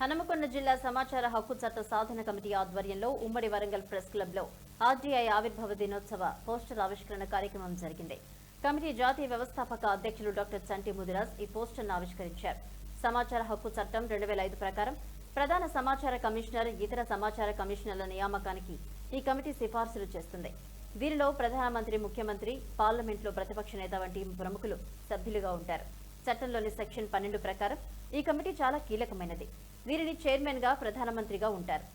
హనుమకొండ జిల్లా సమాచార హక్కు చట్ట సాధన కమిటీ ఆధ్వర్యంలో ఉమ్మడి వరంగల్ ప్రెస్ క్లబ్లో ఆర్టీఐ ఆవిర్భావ దినోత్సవ పోస్టర్ ఆవిష్కరణ కార్యక్రమం జరిగింది. కమిటీ జాతీయ వ్యవస్థాపక అధ్యక్షులు డాక్టర్ చంటి ముదిరాజ్ ఈ పోస్టర్ను ఆవిష్కరించారు. సమాచార హక్కు చట్టం రెండు వేల ఐదు ప్రకారం ప్రధాన సమాచార కమిషనర్ ఇతర సమాచార కమిషనర్ల నియామకానికి ఈ కమిటీ సిఫార్సులు చేస్తుంది. వీరిలో ప్రధానమంత్రి ముఖ్యమంత్రి పార్లమెంట్లో ప్రతిపక్ష నేత వంటి ప్రముఖులు సభ్యులుగా ఉంటారు. చట్టంలోని సెక్షన్ పన్నెండు ప్రకారం ఈ కమిటీ చాలా కీలకమైనది. వీరిని చైర్మన్గా ప్రధానమంత్రిగా ఉంటారు.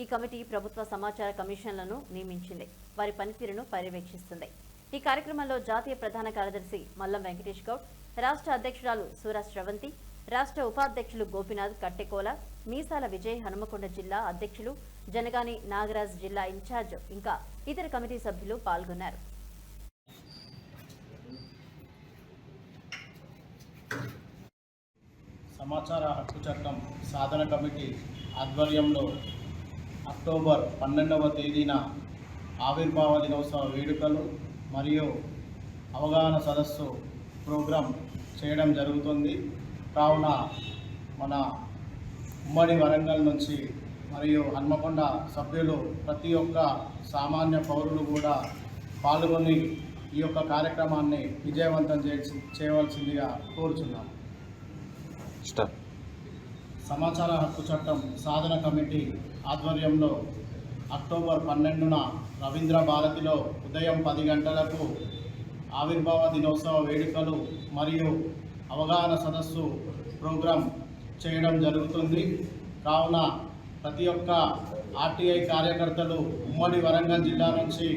ఈ కమిటీ ప్రభుత్వ సమాచార కమిషన్లను నియమించింది. వారి పనితీరును పర్యవేక్షిస్తుంది. ఈ కార్యక్రమంలో జాతీయ ప్రధాన కార్యదర్శి మల్లం వెంకటేష్ గౌడ్ రాష్ట్ర అధ్యక్షురాలు సూరా శ్రవంతి రాష్ట్ర ఉపాధ్యక్షులు గోపినాథ్ కట్టెకోల మీసాల విజయ్ హనుమకొండ జిల్లా అధ్యక్షులు జనగాని నాగరాజ్ జిల్లా ఇన్ఛార్జ్ ఇంకా ఇతర కమిటీ సభ్యులు పాల్గొన్నారు. సమాచార హక్కు చట్టం సాధన కమిటీ ఆధ్వర్యంలో అక్టోబర్ పన్నెండవ తేదీన ఆవిర్భావ దినోత్సవ వేడుకలు మరియు అవగాహన సదస్సు ప్రోగ్రాం చేయడం జరుగుతుంది. కావున మన ఉమ్మడి వరంగల్ నుంచి మరియు హన్మకొండ సభ్యులు ప్రతి ఒక్క సామాన్య పౌరులు కూడా పాల్గొని ఈ యొక్క కార్యక్రమాన్ని విజయవంతం చేసి చేయవలసిందిగా కోరుచున్నాం. స్టార్ట్ సమాచార హక్కు చట్టం సాధన కమిటీ ఆధ్వర్యంలో అక్టోబర్ పన్నెండున రవీంద్ర భారతిలో ఉదయం పది గంటలకు ఆవిర్భావ దినోత్సవ వేడుకలు మరియు అవగాహన సదస్సు ప్రోగ్రాం చేయడం జరుగుతుంది. కావున ప్రతి ఒక్క ఆర్టీఐ కార్యకర్తలు ఉమ్మడి వరంగల్ జిల్లా నుంచి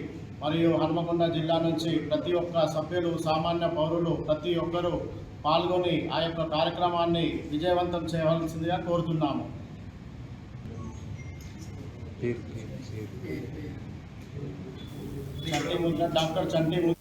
మరియు హన్మకొండ జిల్లా నుంచి ప్రతి ఒక్క సభ్యులు సామాన్య పౌరులు ప్రతి ఒక్కరూ పాల్గొని ఆ యొక్క కార్యక్రమాన్ని విజయవంతం చేయవలసిందిగా కోరుతున్నాము. చంటి ముద్ర డాక్టర్ చంటి